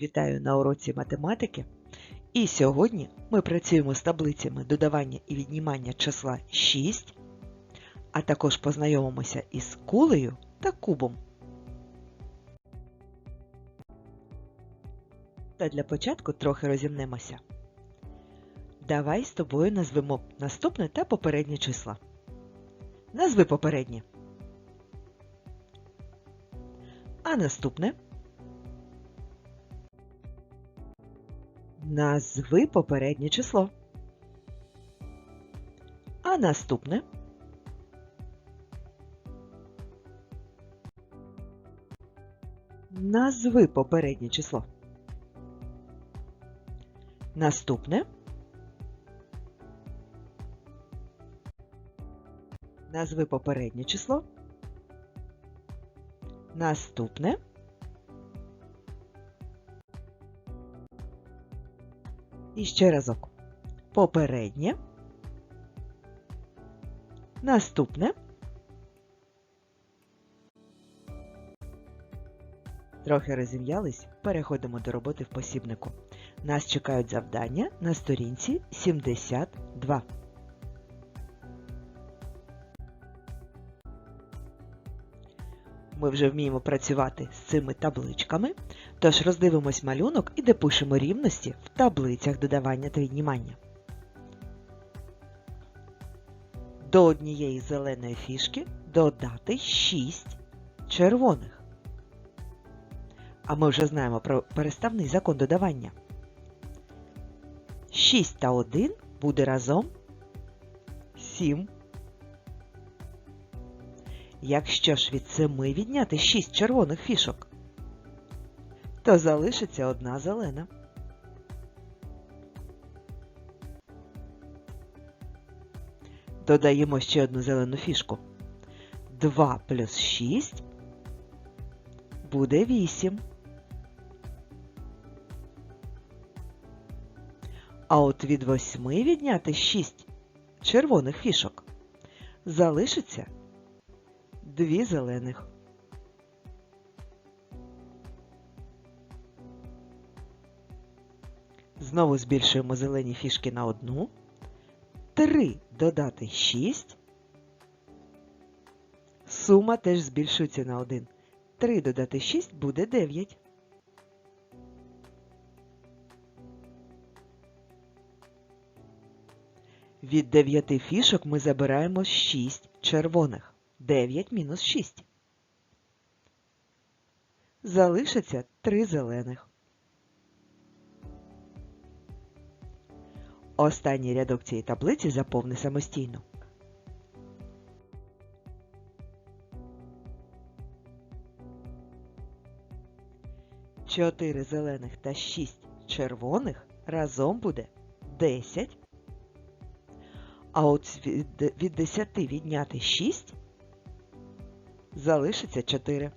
Вітаю на уроці математики. І сьогодні ми працюємо з таблицями додавання і віднімання числа 6, а також познайомимося із кулею та кубом. Та для початку трохи розімнемося. Давай з тобою назвемо наступне та попереднє числа. Назви попереднє. А наступне Назви попереднє число. А наступне Назви попереднє число. Наступне Назви попереднє число. Наступне І ще разок. Попереднє. Наступне. Трохи розім'ялись, переходимо до роботи в посібнику. Нас чекають завдання на сторінці 72. Ми вже вміємо працювати з цими табличками, тож роздивимось малюнок і допишемо рівності в таблицях додавання та віднімання. До однієї зеленої фішки додати 6 червоних. А ми вже знаємо про переставний закон додавання. 6 та 1 буде разом 7. Якщо ж від 7 відняти 6 червоних фішок, то залишиться одна зелена. Додаємо ще одну зелену фішку. 2 плюс 6 буде 8. А от від 8 відняти 6 червоних фішок залишиться дві зелених. Знову збільшуємо зелені фішки на одну. 3 додати 6. Сума теж збільшується на 1. 3 додати 6 буде 9. Від 9 фішок ми забираємо 6 червоних. 9 мінус 6. Залишиться 3 зелених. Останній рядок цієї таблиці заповни самостійно. Чотири зелених та 6 червоних разом буде 10. А от від 10 відняти 6 залишиться 4.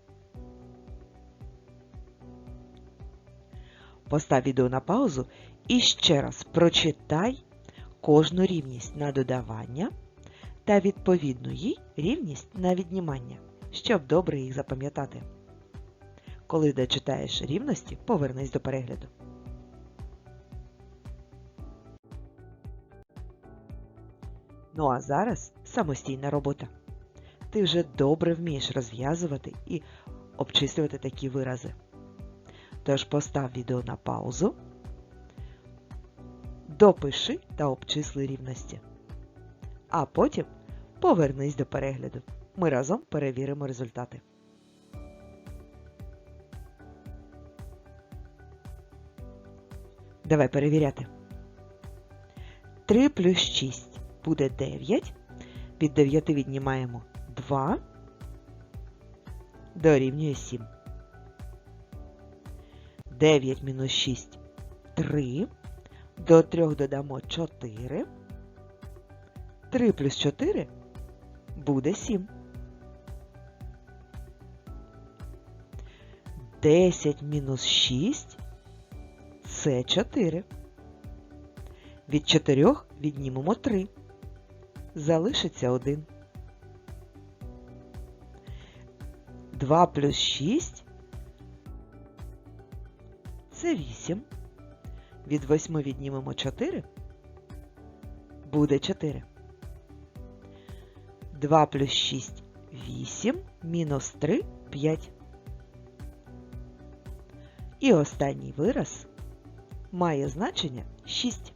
Постав відео на паузу і ще раз прочитай кожну рівність на додавання та відповідну їй рівність на віднімання, щоб добре їх запам'ятати. Коли дочитаєш рівності, повернись до перегляду. Ну а зараз самостійна робота. Ти вже добре вмієш розв'язувати і обчислювати такі вирази. Тож постав відео на паузу, допиши та обчисли рівності. А потім повернись до перегляду. Ми разом перевіримо результати. Давай перевіряти. 3 плюс 6 буде 9. Від 9 віднімаємо 2 дорівнює 7. 9 мінус 6 3. До 3 додамо 4. 3 плюс 4 буде 7. 10 мінус 6 це 4. Від 4 віднімемо 3. Залишиться 1. 2 плюс 6 це 8. Від 8 віднімемо 4. Буде 4. 2 плюс 6 8, мінус 3 5. І останній вираз має значення 6.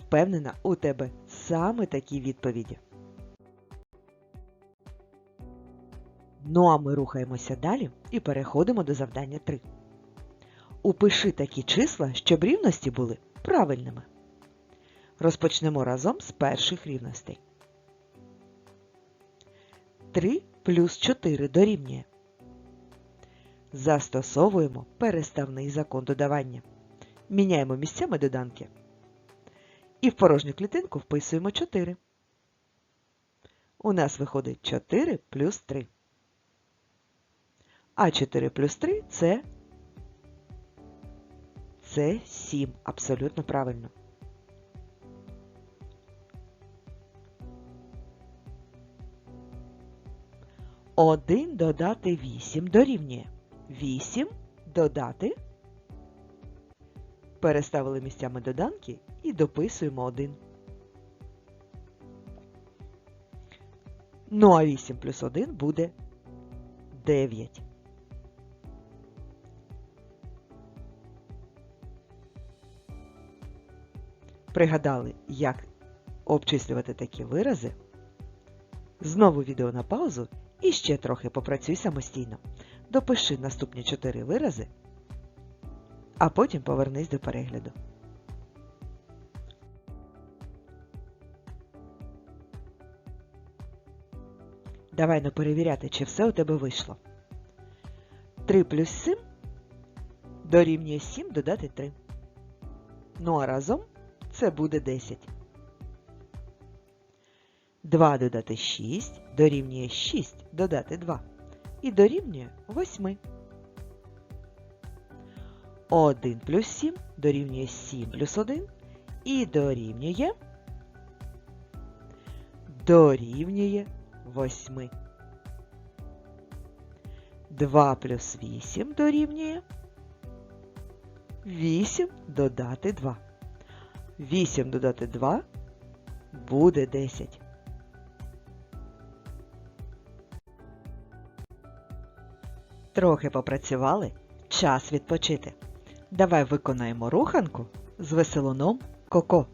Впевнена, у тебе саме такі відповіді. Ну а ми рухаємося далі і переходимо до завдання 3. Упиши такі числа, щоб рівності були правильними. Розпочнемо разом з перших рівностей. 3 плюс 4 дорівнює. Застосовуємо переставний закон додавання. Міняємо місцями доданки. І в порожню клітинку вписуємо 4. У нас виходить 4 плюс 3. А 4 плюс 3 це це 7. Абсолютно правильно. Один додати 8 дорівнює. 8 додати. Переставили місцями доданки і дописуємо 1. Ну а 8 плюс 1 буде 9. Пригадали, як обчислювати такі вирази? Знову відео на паузу і ще трохи попрацюй самостійно. Допиши наступні 4 вирази, а потім повернись до перегляду. Давай не перевіряти, чи все у тебе вийшло. 3 плюс 7 дорівнює 7 додати 3. Ну а разом це буде 10. 2 додати 6 дорівнює 6 додати 2 і дорівнює 8. 1 плюс 7 дорівнює 7 плюс 1 і дорівнює дорівнює 8. 2 плюс 8 дорівнює 8 додати 2. 8 додати 2 буде 10. Трохи попрацювали, час відпочити. Давай виконаємо руханку з веселуном Коко.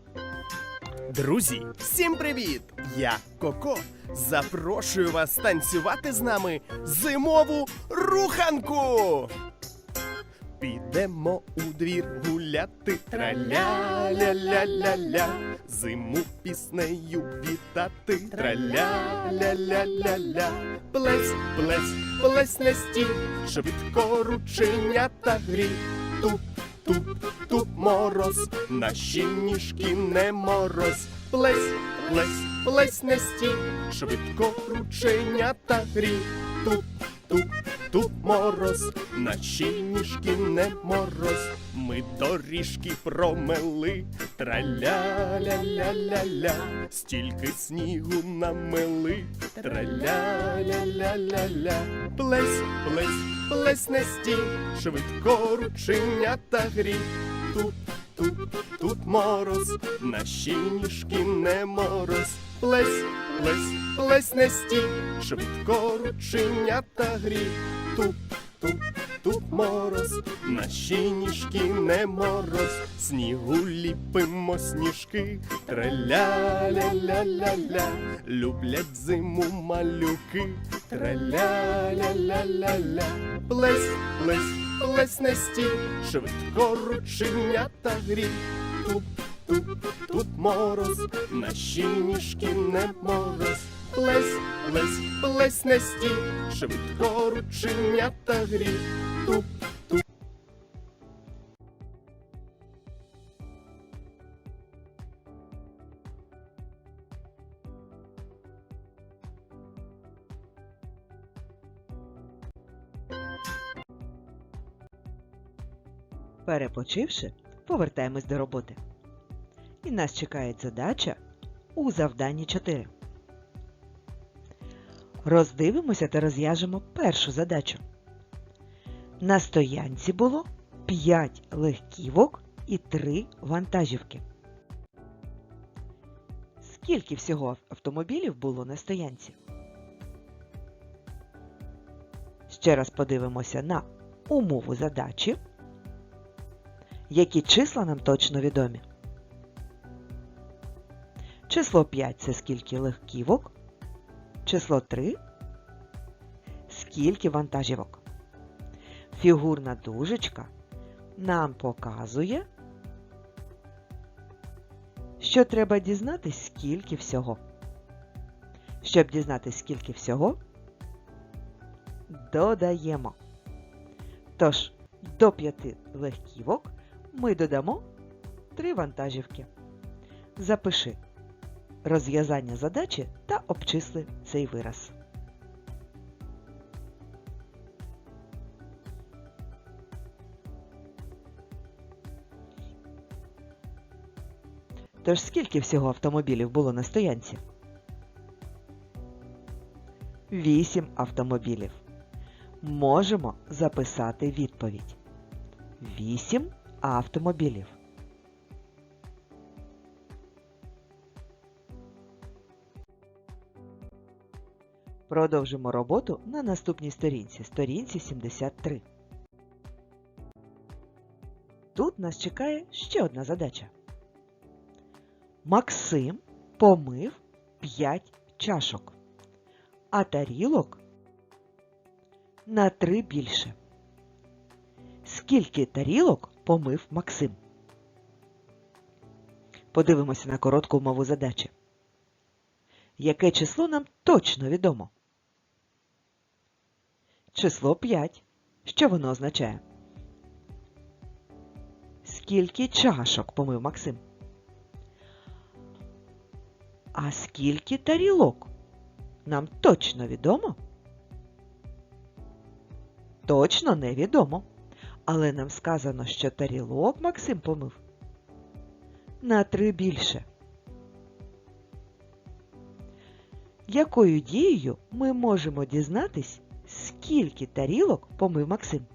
Друзі, всім привіт! Я Коко. Запрошую вас танцювати з нами зимову руханку. Підемо у двір гуляти. Траля-ля-ля-ля-ля. Зиму піснею вітати. Траля-ля-ля-ля-ля. Плесь, плесь, плесь не стій, швидко рученята грі. Туп, туп, туп мороз, наші ніжки не мороз. Плесь, плесь, плесь не стій, швидко рученята грі. Туп, туп, туп мороз, наші ніжки не мороз, ми доріжки промели, траля-ля-ля-ля-ля, стільки снігу намели, траля-ля-ля-ля-ля, плесь, плесь, плесь не стій, швидко рученята грі, тут, тут, тут мороз, наші ніжки не мороз, плесь, плесь, плесь не стій, швидко рученята грі, туп, туп, туп мороз, наші ніжки не мороз, снігу ліпимо сніжки, траля-ля-ля-ля-ля, люблять зиму малюки, траля-ля-ля-ля-ля, плесь, плесь, плесь не стій, швидко рученята грі, туп, тут мороз, наші ніжки не мороз. Плесь, плесь, плесь не стій, швидко рученята грі. Туп, туп. Перепочивши, повертаємось до роботи. І нас чекає задача у завданні 4. Роздивимося та розв'яжемо першу задачу. На стоянці було 5 легківок і 3 вантажівки. Скільки всього автомобілів було на стоянці? Ще раз подивимося на умову задачі. Які числа нам точно відомі? Число 5 це скільки легківок, число 3 скільки вантажівок. Фігурна дужечка нам показує, що треба дізнатись, скільки всього. Щоб дізнатись, скільки всього, додаємо. Тож, до 5 легківок ми додамо 3 вантажівки. Запиши розв'язання задачі та обчисли цей вираз. Тож скільки всього автомобілів було на стоянці? Вісім автомобілів. Можемо записати відповідь. Вісім автомобілів. Продовжимо роботу на наступній сторінці, сторінці 73. Тут нас чекає ще одна задача. Максим помив 5 чашок, а тарілок на 3 більше. Скільки тарілок помив Максим? Подивимося на коротку умову задачі. Яке число нам точно відомо? Число 5. Що воно означає? Скільки чашок помив Максим? А скільки тарілок? Нам точно відомо? Точно невідомо. Але нам сказано, що тарілок Максим помив на три більше. Якою дією ми можемо дізнатись, скільки тарілок помив Максим?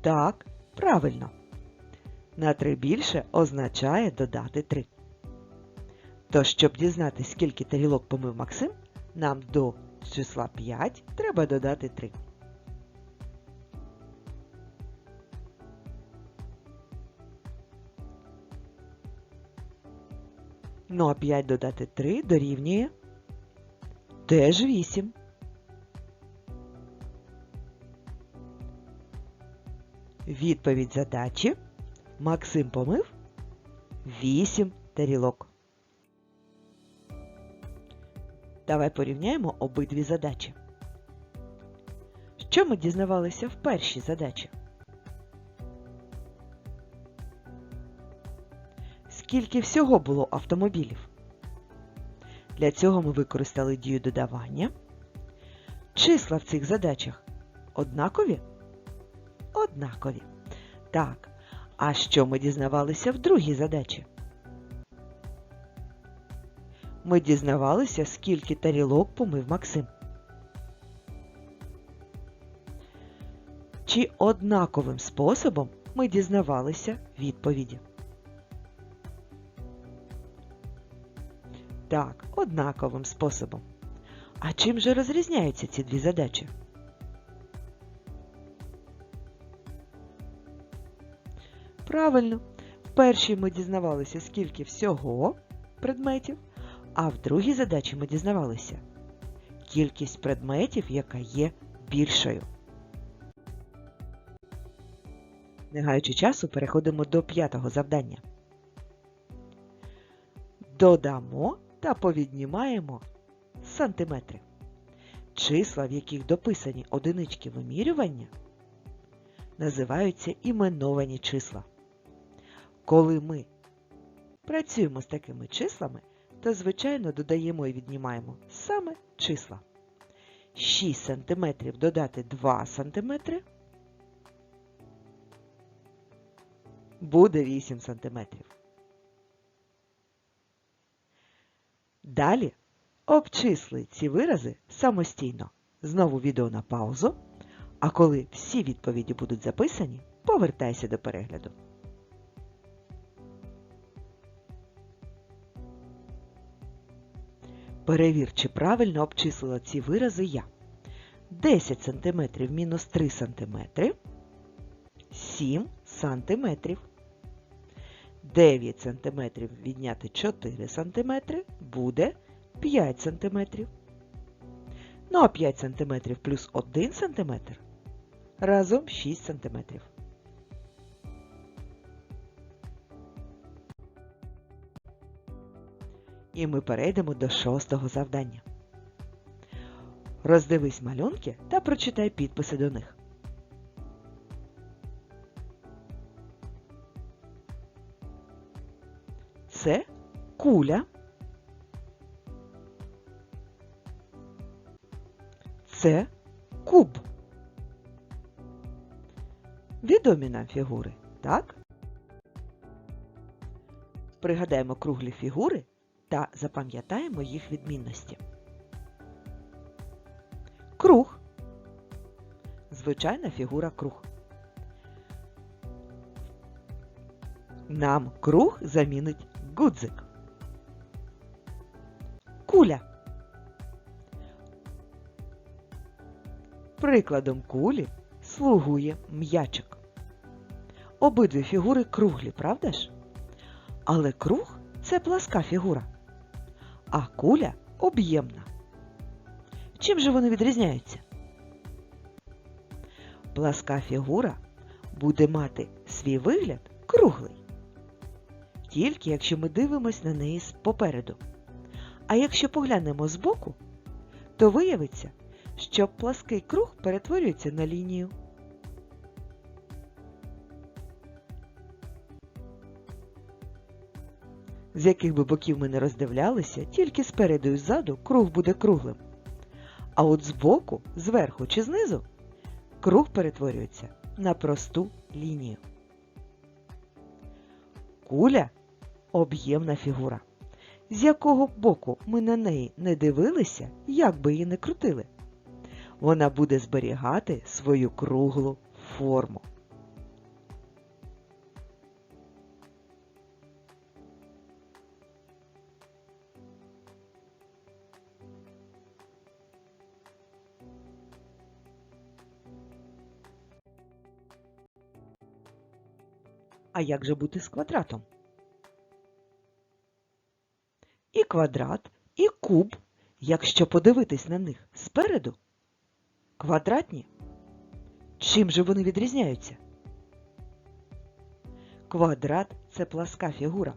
Так, правильно. На 3 більше означає додати 3. Тож, щоб дізнатися, скільки тарілок помив Максим, нам до числа 5 треба додати 3. Ну а 5 додати 3 дорівнює теж 8. Відповідь задачі Максим помив 8 тарілок. Давай порівняємо обидві задачі. Що ми дізнавалися в першій задачі? Скільки всього було автомобілів? Для цього ми використали дію додавання. Числа в цих задачах однакові? Однакові. Так. А що ми дізнавалися в другій задачі? Ми дізнавалися, скільки тарілок помив Максим. Чи однаковим способом ми дізнавалися відповіді? Так, однаковим способом. А чим же розрізняються ці дві задачі? Правильно, в першій ми дізнавалися, скільки всього предметів, а в другій задачі ми дізнавалися кількість предметів, яка є більшою. Не гаючи часу, переходимо до п'ятого завдання. Додамо та повіднімаємо сантиметри. Числа, в яких дописані одинички вимірювання, називаються іменовані числа. Коли ми працюємо з такими числами, то, звичайно, додаємо і віднімаємо саме числа. 6 см додати 2 см буде 8 см. Далі Обчисли ці вирази самостійно. Знову відео на паузу. А коли всі відповіді будуть записані, повертайся до перегляду. Перевір, чи правильно обчислила ці вирази я. 10 см мінус 3 см 7 см. 9 см відняти 4 см буде 5 см. Ну а 5 см плюс 1 см разом 6 см. І ми перейдемо до шостого завдання. Роздивись малюнки та прочитай підписи до них. Це куля. Це куб. Відомі нам фігури, так? Пригадаємо круглі фігури та запам'ятаємо їх відмінності. Круг. Звичайна фігура круг. Нам круг замінить гудзик. Куля. Прикладом кулі слугує м'ячик. Обидві фігури круглі, правда ж? Але круг це пласка фігура, а куля об'ємна. Чим же вони відрізняються? Пласка фігура буде мати свій вигляд круглий. Тільки якщо ми дивимось на неї попереду. А якщо поглянемо збоку, то виявиться, що плаский круг перетворюється на лінію. З яких би боків ми не роздивлялися, тільки спереду і ззаду круг буде круглим. А от збоку, зверху чи знизу, круг перетворюється на просту лінію. Куля об'ємна фігура. З якого боку ми на неї не дивилися, як би її не крутили, вона буде зберігати свою круглу форму. А як же бути з квадратом? І квадрат, і куб, якщо подивитись на них спереду, квадратні. Чим же вони відрізняються? Квадрат це пласка фігура.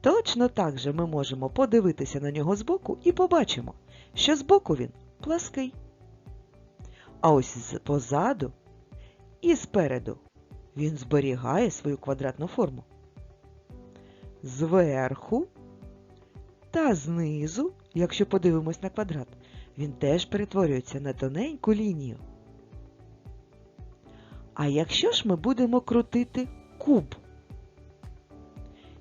Точно так же ми можемо подивитися на нього збоку і побачимо, що збоку він плаский. А ось позаду і спереду він зберігає свою квадратну форму. Зверху та знизу, якщо подивимось на квадрат, він теж перетворюється на тоненьку лінію. А якщо ж ми будемо крутити куб?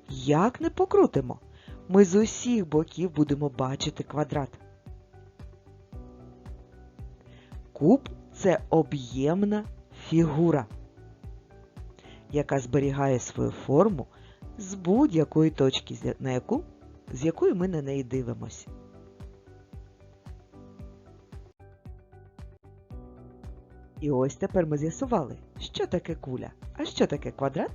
Як не покрутимо, ми з усіх боків будемо бачити квадрат. Куб це об'ємна фігура, яка зберігає свою форму з будь-якої точки, на яку, з якої ми на неї дивимося. І ось тепер ми з'ясували, що таке куля, а що таке квадрат.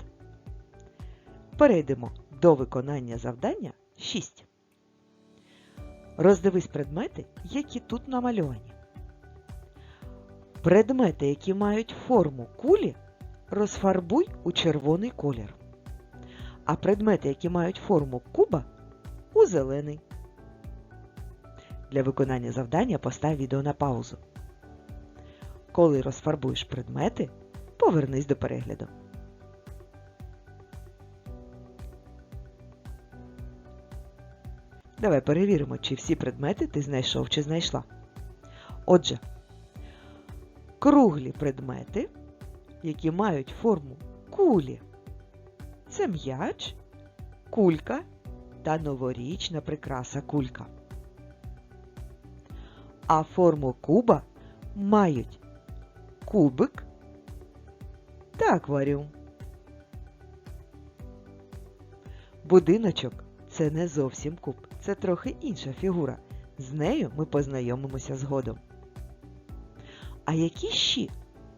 Перейдемо до виконання завдання 6. Роздивись предмети, які тут намальовані. Предмети, які мають форму кулі, розфарбуй у червоний колір. А предмети, які мають форму куба, у зелений. Для виконання завдання постав відео на паузу. Коли розфарбуєш предмети, повернись до перегляду. Давай перевіримо, чи всі предмети ти знайшов чи знайшла. Отже, круглі предмети, які мають форму кулі. Це м'яч, кулька та новорічна прикраса кулька. А форму куба мають кубик та акваріум. Будиночок це не зовсім куб, це трохи інша фігура. З нею ми познайомимося згодом. А які ще,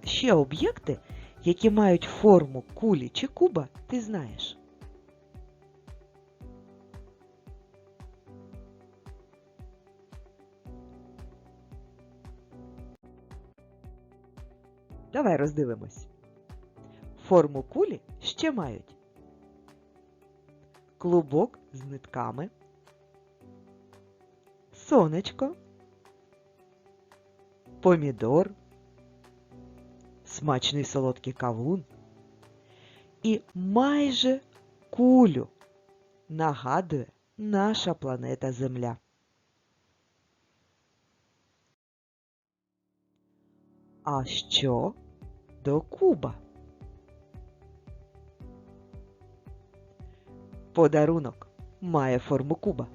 ще об'єкти, які мають форму кулі чи куба, ти знаєш? Давай роздивимось. Форму кулі ще мають. Клубок з нитками, сонечко, помідор, смачний солодкий кавун. І майже кулю нагадує наша планета Земля. А що до куба? Подарунок має форму куба.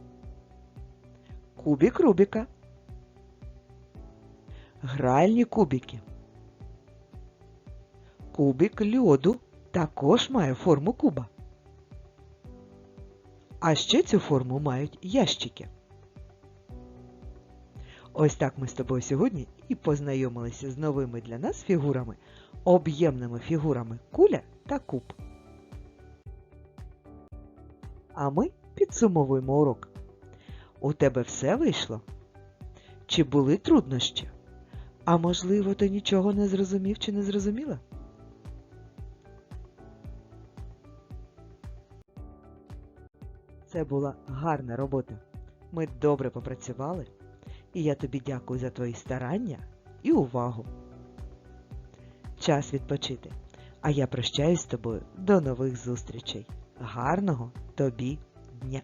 Кубік Рубіка. Гральні кубики. Кубик льоду також має форму куба. А ще цю форму мають ящики. Ось так ми з тобою сьогодні і познайомилися з новими для нас фігурами, об'ємними фігурами куля та куб. А ми підсумовуємо урок. У тебе все вийшло? Чи були труднощі? А можливо, ти нічого не зрозумів чи не зрозуміла? Це була гарна робота. Ми добре попрацювали, і я тобі дякую за твої старання і увагу. Час відпочити. А я прощаюсь з тобою до нових зустрічей. Гарного тобі дня!